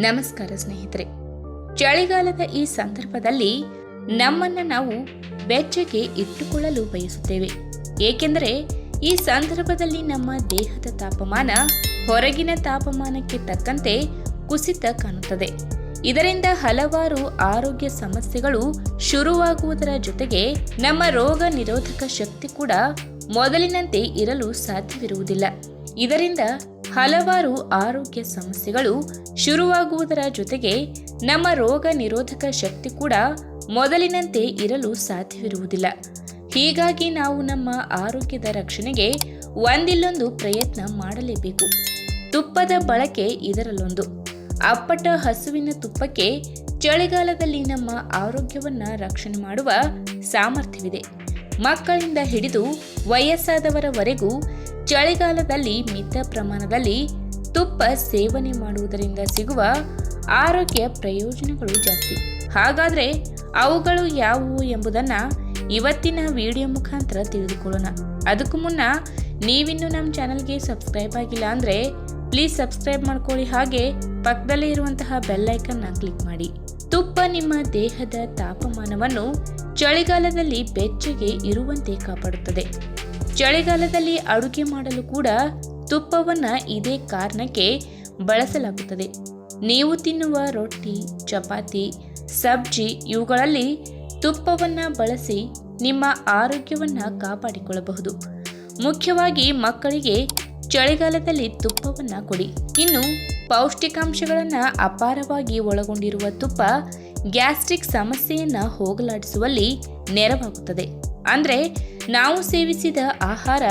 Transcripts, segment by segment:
ನಮಸ್ಕಾರ ಸ್ನೇಹಿತರೆ. ಚಳಿಗಾಲದ ಈ ಸಂದರ್ಭದಲ್ಲಿ ನಮ್ಮನ್ನ ನಾವು ಬೆಚ್ಚಗೆ ಇಟ್ಟುಕೊಳ್ಳಲು ಬಯಸುತ್ತೇವೆ. ಏಕೆಂದರೆ ಈ ಸಂದರ್ಭದಲ್ಲಿ ನಮ್ಮ ದೇಹದ ತಾಪಮಾನ ಹೊರಗಿನ ತಾಪಮಾನಕ್ಕೆ ತಕ್ಕಂತೆ ಕುಸಿತ ಕಾಣುತ್ತದೆ. ಇದರಿಂದ ಹಲವಾರು ಆರೋಗ್ಯ ಸಮಸ್ಯೆಗಳು ಶುರುವಾಗುವುದರ ಜೊತೆಗೆ ನಮ್ಮ ರೋಗ ನಿರೋಧಕ ಶಕ್ತಿ ಕೂಡ ಮೊದಲಿನಂತೆ ಇರಲು ಸಾಧ್ಯವಿರುವುದಿಲ್ಲ. ಇದರಿಂದ ಹಲವಾರು ಆರೋಗ್ಯ ಸಮಸ್ಯೆಗಳು ಶುರುವಾಗುವುದರ ಜೊತೆಗೆ ನಮ್ಮ ರೋಗ ನಿರೋಧಕ ಶಕ್ತಿ ಕೂಡ ಮೊದಲಿನಂತೆ ಇರಲು ಸಾಧ್ಯವಿರುವುದಿಲ್ಲ. ಹೀಗಾಗಿ ನಾವು ನಮ್ಮ ಆರೋಗ್ಯದ ರಕ್ಷಣೆಗೆ ಒಂದಿಲ್ಲೊಂದು ಪ್ರಯತ್ನ ಮಾಡಲೇಬೇಕು. ತುಪ್ಪದ ಬಳಕೆ ಇದರಲ್ಲೊಂದು. ಅಪ್ಪಟ ಹಸುವಿನ ತುಪ್ಪಕ್ಕೆ ಚಳಿಗಾಲದಲ್ಲಿ ನಮ್ಮ ಆರೋಗ್ಯವನ್ನು ರಕ್ಷಣೆ ಮಾಡುವ ಸಾಮರ್ಥ್ಯವಿದೆ. ಮಕ್ಕಳಿಂದ ಹಿಡಿದು ವಯಸ್ಸಾದವರವರೆಗೂ ಚಳಿಗಾಲದಲ್ಲಿ ಮಿತ ಪ್ರಮಾಣದಲ್ಲಿ ತುಪ್ಪ ಸೇವನೆ ಮಾಡುವುದರಿಂದ ಸಿಗುವ ಆರೋಗ್ಯ ಪ್ರಯೋಜನಗಳು ಜಾಸ್ತಿ. ಹಾಗಾದರೆ ಅವುಗಳು ಯಾವುವು ಎಂಬುದನ್ನು ಇವತ್ತಿನ ವಿಡಿಯೋ ಮುಖಾಂತರ ತಿಳಿದುಕೊಳ್ಳೋಣ. ಅದಕ್ಕೂ ಮುನ್ನ ನೀವಿನ್ನೂ ನಮ್ಮ ಚಾನಲ್ಗೆ ಸಬ್ಸ್ಕ್ರೈಬ್ ಆಗಿಲ್ಲ ಅಂದರೆ ಪ್ಲೀಸ್ ಸಬ್ಸ್ಕ್ರೈಬ್ ಮಾಡ್ಕೊಳ್ಳಿ. ಹಾಗೆ ಪಕ್ಕದಲ್ಲೇ ಇರುವಂತಹ ಬೆಲ್ ಐಕನ್ನ ಕ್ಲಿಕ್ ಮಾಡಿ. ತುಪ್ಪ ನಿಮ್ಮ ದೇಹದ ತಾಪಮಾನವನ್ನು ಚಳಿಗಾಲದಲ್ಲಿ ಬೆಚ್ಚಗೆ ಇರುವಂತೆ ಕಾಪಾಡುತ್ತದೆ. ಚಳಿಗಾಲದಲ್ಲಿ ಅಡುಗೆ ಮಾಡಲು ಕೂಡ ತುಪ್ಪವನ್ನು ಇದೇ ಕಾರಣಕ್ಕೆ ಬಳಸಲಾಗುತ್ತದೆ. ನೀವು ತಿನ್ನುವ ರೊಟ್ಟಿ, ಚಪಾತಿ, ಸಬ್ಜಿ ಇವುಗಳಲ್ಲಿ ತುಪ್ಪವನ್ನು ಬಳಸಿ ನಿಮ್ಮ ಆರೋಗ್ಯವನ್ನು ಕಾಪಾಡಿಕೊಳ್ಳಬಹುದು. ಮುಖ್ಯವಾಗಿ ಮಕ್ಕಳಿಗೆ ಚಳಿಗಾಲದಲ್ಲಿ ತುಪ್ಪವನ್ನು ಕೊಡಿ. ಇನ್ನು ಪೌಷ್ಟಿಕಾಂಶಗಳನ್ನ ಅಪಾರವಾಗಿ ಒಳಗೊಂಡಿರುವ ತುಪ್ಪ ಗ್ಯಾಸ್ಟ್ರಿಕ್ ಸಮಸ್ಯೆಯನ್ನು ಹೋಗಲಾಡಿಸುವಲ್ಲಿ ನೆರವಾಗುತ್ತದೆ. ಅಂದರೆ ನಾವು ಸೇವಿಸಿದ ಆಹಾರ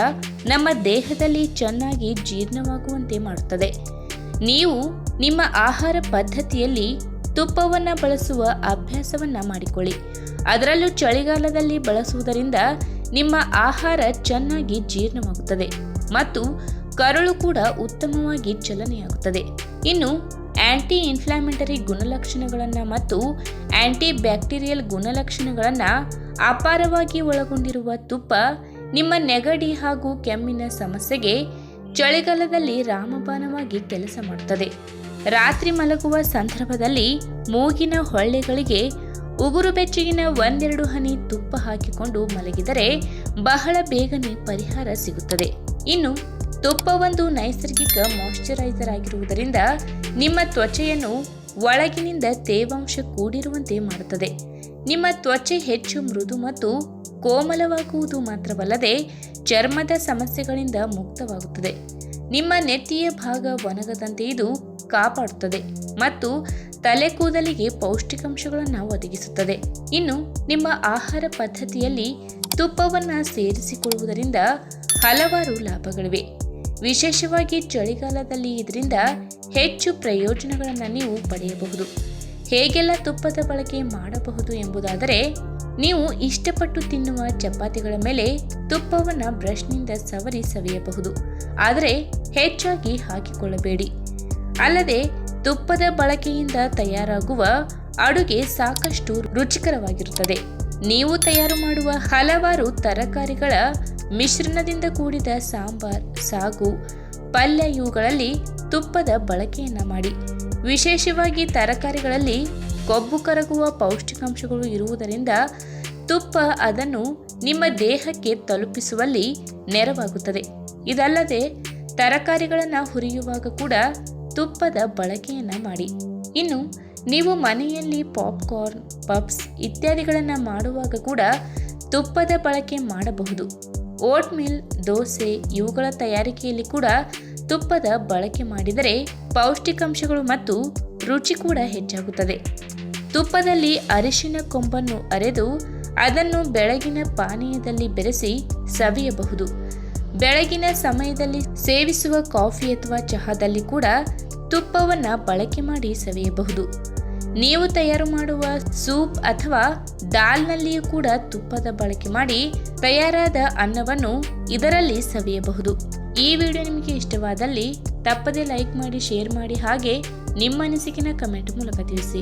ನಮ್ಮ ದೇಹದಲ್ಲಿ ಚೆನ್ನಾಗಿ ಜೀರ್ಣವಾಗುವಂತೆ ಮಾಡುತ್ತದೆ. ನೀವು ನಿಮ್ಮ ಆಹಾರ ಪದ್ಧತಿಯಲ್ಲಿ ತುಪ್ಪವನ್ನು ಬಳಸುವ ಅಭ್ಯಾಸವನ್ನು ಮಾಡಿಕೊಳ್ಳಿ. ಅದರಲ್ಲೂ ಚಳಿಗಾಲದಲ್ಲಿ ಬಳಸುವುದರಿಂದ ನಿಮ್ಮ ಆಹಾರ ಚೆನ್ನಾಗಿ ಜೀರ್ಣವಾಗುತ್ತದೆ ಮತ್ತು ಕರುಳು ಕೂಡ ಉತ್ತಮವಾಗಿ ಚಲನೆಯಾಗುತ್ತದೆ. ಇನ್ನು ಆ್ಯಂಟಿ ಇನ್ಫ್ಲಾಮೆಟರಿ ಗುಣಲಕ್ಷಣಗಳನ್ನು ಮತ್ತು ಆ್ಯಂಟಿ ಬ್ಯಾಕ್ಟೀರಿಯಲ್ ಗುಣಲಕ್ಷಣಗಳನ್ನು ಅಪಾರವಾಗಿ ಒಳಗೊಂಡಿರುವ ತುಪ್ಪ ನಿಮ್ಮ ನೆಗಡಿ ಹಾಗೂ ಕೆಮ್ಮಿನ ಸಮಸ್ಯೆಗೆ ಚಳಿಗಾಲದಲ್ಲಿ ರಾಮಬಾಣವಾಗಿ ಕೆಲಸ ಮಾಡುತ್ತದೆ ರಾತ್ರಿ ಮಲಗುವ ಸಂದರ್ಭದಲ್ಲಿ ಮೂಗಿನ ಹೊಳ್ಳೆಗಳಿಗೆ ಉಗುರು ಬೆಚ್ಚಗಿನ ಒಂದೆರಡು ಹನಿ ತುಪ್ಪ ಹಾಕಿಕೊಂಡು ಮಲಗಿದರೆ ಬಹಳ ಬೇಗನೆ ಪರಿಹಾರ ಸಿಗುತ್ತದೆ. ಇನ್ನು ತುಪ್ಪ ಒಂದು ನೈಸರ್ಗಿಕ ಮಾಯಿಶ್ಚರೈಸರ್ ಆಗಿರುವುದರಿಂದ ನಿಮ್ಮ ತ್ವಚೆಯನ್ನು ಒಳಗಿನಿಂದ ತೇವಾಂಶ ಕೂಡಿರುವಂತೆ ಮಾಡುತ್ತದೆ. ನಿಮ್ಮ ತ್ವಚೆ ಹೆಚ್ಚು ಮೃದು ಮತ್ತು ಕೋಮಲವಾಗುವುದು ಮಾತ್ರವಲ್ಲದೆ ಚರ್ಮದ ಸಮಸ್ಯೆಗಳಿಂದ ಮುಕ್ತವಾಗುತ್ತದೆ. ನಿಮ್ಮ ನೆತ್ತಿಯ ಭಾಗ ಒಣಗದಂತೆ ಇದು ಕಾಪಾಡುತ್ತದೆ ಮತ್ತು ತಲೆ ಕೂದಲಿಗೆ ಪೌಷ್ಟಿಕಾಂಶಗಳನ್ನು ಒದಗಿಸುತ್ತದೆ. ಇನ್ನು ನಿಮ್ಮ ಆಹಾರ ಪದ್ಧತಿಯಲ್ಲಿ ತುಪ್ಪವನ್ನು ಸೇರಿಸಿಕೊಳ್ಳುವುದರಿಂದ ಹಲವಾರು ಲಾಭಗಳಿವೆ. ವಿಶೇಷವಾಗಿ ಚಳಿಗಾಲದಲ್ಲಿ ಇದರಿಂದ ಹೆಚ್ಚು ಪ್ರಯೋಜನಗಳನ್ನು ನೀವು ಪಡೆಯಬಹುದು. ಹೇಗೆಲ್ಲ ತುಪ್ಪದ ಬಳಕೆ ಮಾಡಬಹುದು ಎಂಬುದಾದರೆ, ನೀವು ಇಷ್ಟಪಟ್ಟು ತಿನ್ನುವ ಚಪಾತಿಗಳ ಮೇಲೆ ತುಪ್ಪವನ್ನು ಬ್ರಷ್ನಿಂದ ಸವರಿ ಸವಿಯಬಹುದು. ಆದರೆ ಹೆಚ್ಚಾಗಿ ಹಾಕಿಕೊಳ್ಳಬೇಡಿ. ಅಲ್ಲದೆ ತುಪ್ಪದ ಬಳಕೆಯಿಂದ ತಯಾರಾಗುವ ಅಡುಗೆ ಸಾಕಷ್ಟು ರುಚಿಕರವಾಗಿರುತ್ತದೆ. ನೀವು ತಯಾರು ಮಾಡುವ ಹಲವಾರು ತರಕಾರಿಗಳ ಮಿಶ್ರಣದಿಂದ ಕೂಡಿದ ಸಾಂಬಾರ್, ಸಾಗು, ಪಲ್ಯ ಇವುಗಳಲ್ಲಿ ತುಪ್ಪದ ಬಳಕೆಯನ್ನು ಮಾಡಿ. ವಿಶೇಷವಾಗಿ ತರಕಾರಿಗಳಲ್ಲಿ ಕೊಬ್ಬು ಕರಗುವ ಪೌಷ್ಟಿಕಾಂಶಗಳು ಇರುವುದರಿಂದ ತುಪ್ಪ ಅದನ್ನು ನಿಮ್ಮ ದೇಹಕ್ಕೆ ತಲುಪಿಸುವಲ್ಲಿ ನೆರವಾಗುತ್ತದೆ. ಇದಲ್ಲದೆ ತರಕಾರಿಗಳನ್ನು ಹುರಿಯುವಾಗ ಕೂಡ ತುಪ್ಪದ ಬಳಕೆಯನ್ನು ಮಾಡಿ. ಇನ್ನು, ನೀವು ಮನೆಯಲ್ಲಿ ಪಾಪ್ಕಾರ್ನ್ ಪಬ್ಸ್ ಇತ್ಯಾದಿಗಳನ್ನು ಮಾಡುವಾಗ ಕೂಡ ತುಪ್ಪದ ಬಳಕೆ ಮಾಡಬಹುದು. ಓಟ್ ಮಿಲ್ ದೋಸೆ ಇವುಗಳ ತಯಾರಿಕೆಯಲ್ಲಿ ಕೂಡ ತುಪ್ಪದ ಬಳಕೆ ಮಾಡಿದರೆ ಪೌಷ್ಟಿಕಾಂಶಗಳು ಮತ್ತು ರುಚಿ ಕೂಡ ಹೆಚ್ಚಾಗುತ್ತದೆ. ತುಪ್ಪದಲ್ಲಿ ಅರಿಶಿನ ಕೊಂಬನ್ನು ಅರೆದು ಅದನ್ನು ಬೆಳಗಿನ ಪಾನೀಯದಲ್ಲಿ ಬೆರೆಸಿ ಸವಿಯಬಹುದು. ಬೆಳಗಿನ ಸಮಯದಲ್ಲಿ ಸೇವಿಸುವ ಕಾಫಿ ಅಥವಾ ಚಹಾದಲ್ಲಿ ಕೂಡ ತುಪ್ಪವನ್ನು ಬಳಕೆ ಮಾಡಿ ಸವಿಯಬಹುದು. ನೀವು ತಯಾರು ಮಾಡುವ ಸೂಪ್ ಅಥವಾ ದಾಲ್ನಲ್ಲಿಯೂ ಕೂಡ ತುಪ್ಪದ ಬಳಕೆ ಮಾಡಿ ತಯಾರಾದ ಅನ್ನವನ್ನು ಇದರಲ್ಲಿ ಸವಿಯಬಹುದು. ಈ ವಿಡಿಯೋ ನಿಮಗೆ ಇಷ್ಟವಾದಲ್ಲಿ ತಪ್ಪದೆ ಲೈಕ್ ಮಾಡಿ, ಶೇರ್ ಮಾಡಿ ಹಾಗೆ ನಿಮ್ಮ ಅನಿಸಿಕೆನ ಕಮೆಂಟ್ ಮೂಲಕ ತಿಳಿಸಿ.